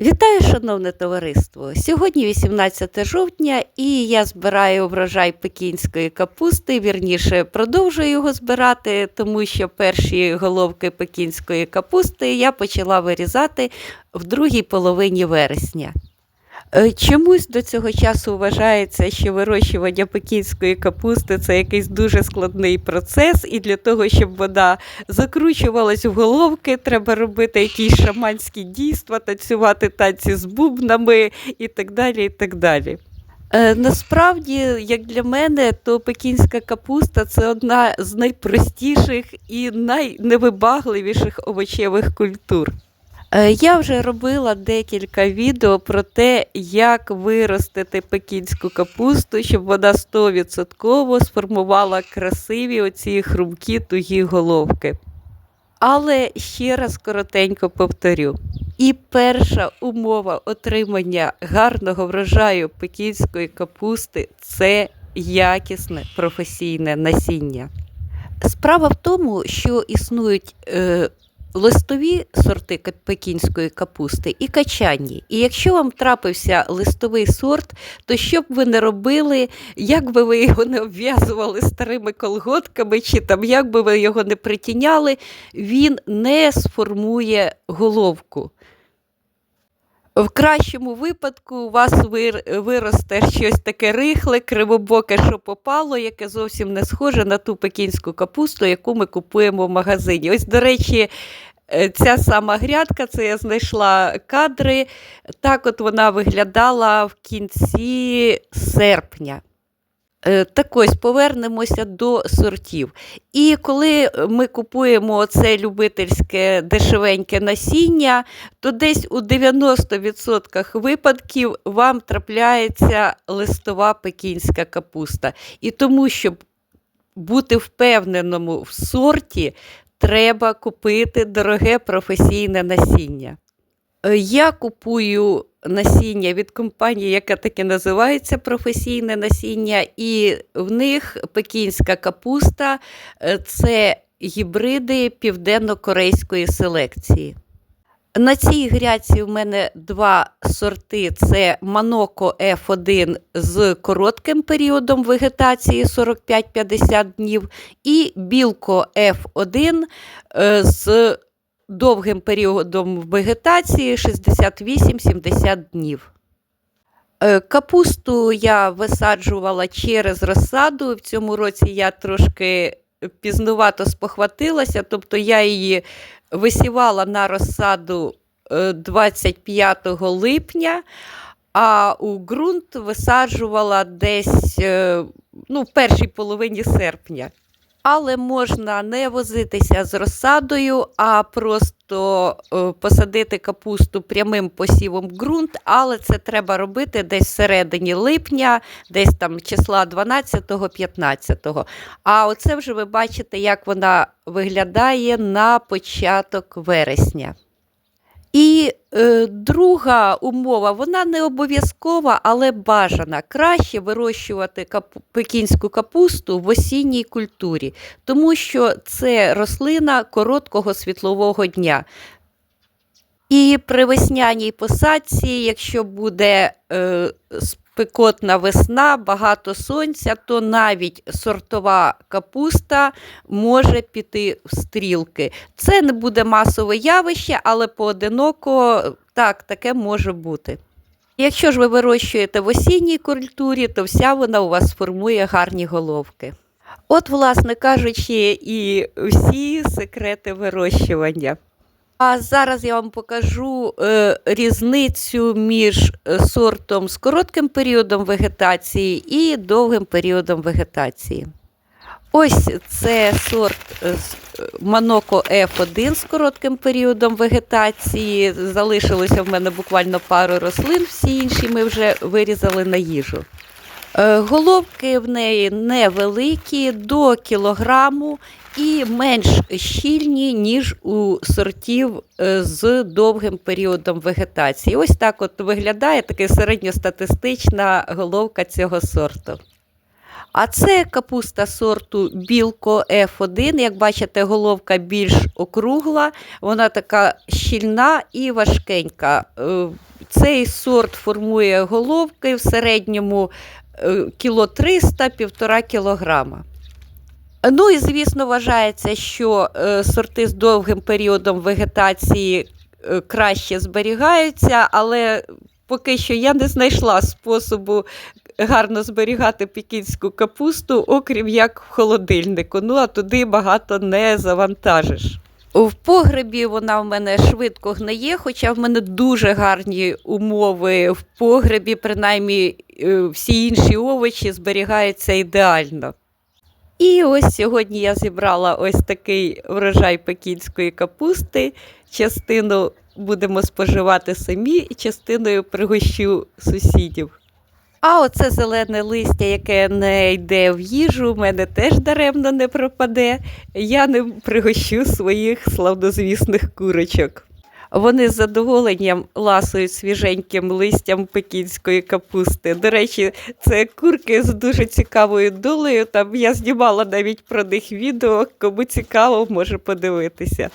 Вітаю, шановне товариство! Сьогодні 18 жовтня, і я збираю врожай пекінської капусти. Вірніше продовжую його збирати, тому що перші головки пекінської капусти я почала вирізати в другій половині вересня. Е, Чомусь до цього часу вважається, що вирощування пекінської капусти це якийсь дуже складний процес, і для того, щоб вона закручувалась в головки, треба робити якісь шаманські дійства, танцювати танці з бубнами і так далі. і так далі. Е, насправді, як для мене, то пекінська капуста це одна з найпростіших і найневибагливіших овочевих культур. Е, Я вже робила декілька відео про те, як виростити пекінську капусту, щоб вона 100% сформувала красиві оці хрумкі тугі головки. Але ще раз коротенько повторю. І перша умова отримання гарного врожаю пекінської капусти це якісне професійне насіння. Справа в тому, що існують е, листові сорти пекінської капусти і качанні. І якщо вам трапився листовий сорт, то що б ви не робили, як би ви його не обв'язували старими колготками, чи там як би ви його не притіняли, він не сформує головку. В кращому випадку у вас вир- виросте щось таке рихле, кривобоке, що попало, яке зовсім не схоже на ту пекінську капусту, яку ми купуємо в магазині. Ось, до речі, е, ця сама грядка, це я знайшла кадри. Так от вона виглядала в кінці серпня. Е, Так ось повернемося до сортів. І коли ми купуємо це любительське дешевеньке насіння, то десь у 90% випадків вам трапляється листова пекінська капуста. І тому, щоб бути впевненому в сорті, треба купити дороге професійне насіння. Е, Я купую насіння від компанії, яка таки називається професійне насіння, і в них пекінська капуста е, це гібриди південно-корейської селекції. На цій гряці в мене два сорти: це Маноко F1 з коротким періодом вегетації 45-50 днів, і Білко F1 е, з довгим періодом вегетації 68-70 днів. Е, Капусту я висаджувала через розсаду. В цьому році я трошки пізнувато спохватилася, тобто я її висівала на розсаду е, 25 липня, а у ґрунт висаджувала десь е, ну, в першій половині серпня. Але можна не возитися з розсадою, а просто е, посадити капусту прямим посівом в ґрунт, але це треба робити десь всередині липня, десь там числа 12-15. А оце вже ви бачите, як вона виглядає на початок вересня. І друга умова, вона не обов'язкова, але бажана. Краще вирощувати капу- пекінську капусту в осінній культурі, тому що це рослина короткого світлового дня. І при весняній посадці, якщо буде е, спекотна весна, багато сонця, то навіть сортова капуста може піти в стрілки. Це не буде масове явище, але поодиноко так, таке може бути. Якщо ж ви вирощуєте в осінній культурі, то вся вона у вас формує гарні головки. От, власне кажучи, і всі секрети вирощування. А зараз я вам покажу е, різницю між е, сортом з коротким періодом вегетації і довгим періодом вегетації. Ось це сорт е, е, Маноко F1 з коротким періодом вегетації. Залишилося в мене буквально пару рослин, всі інші ми вже вирізали на їжу. Е, Головки в неї невеликі, до кілограму і менш щільні, ніж у сортів е, з довгим періодом вегетації. Ось так от виглядає така середньостатистична головка цього сорту. А це капуста сорту Білко F1. Як бачите, головка більш округла, вона така щільна і важкенька. Цей сорт формує головки в середньому е, кіло 300 півтора кілограма. Ну і звісно, вважається, що е, сорти з довгим періодом вегетації е, краще зберігаються, але поки що я не знайшла способу гарно зберігати пекінську капусту, окрім як в холодильнику. Ну а туди багато не завантажиш. В погребі вона в мене швидко гниє, хоча в мене дуже гарні умови в погребі, принаймні е, всі інші овочі зберігаються ідеально. І ось сьогодні я зібрала ось такий врожай пекінської капусти. Частину будемо споживати самі, частиною пригощу сусідів. А оце зелене листя, яке не йде в їжу, в мене теж даремно не пропаде. Я ним пригощу своїх славнозвісних курочок. Вони з задоволенням ласують свіженьким листям пекінської капусти. До речі, це курки з дуже цікавою долею. Там я знімала навіть про них відео. Кому цікаво, може подивитися.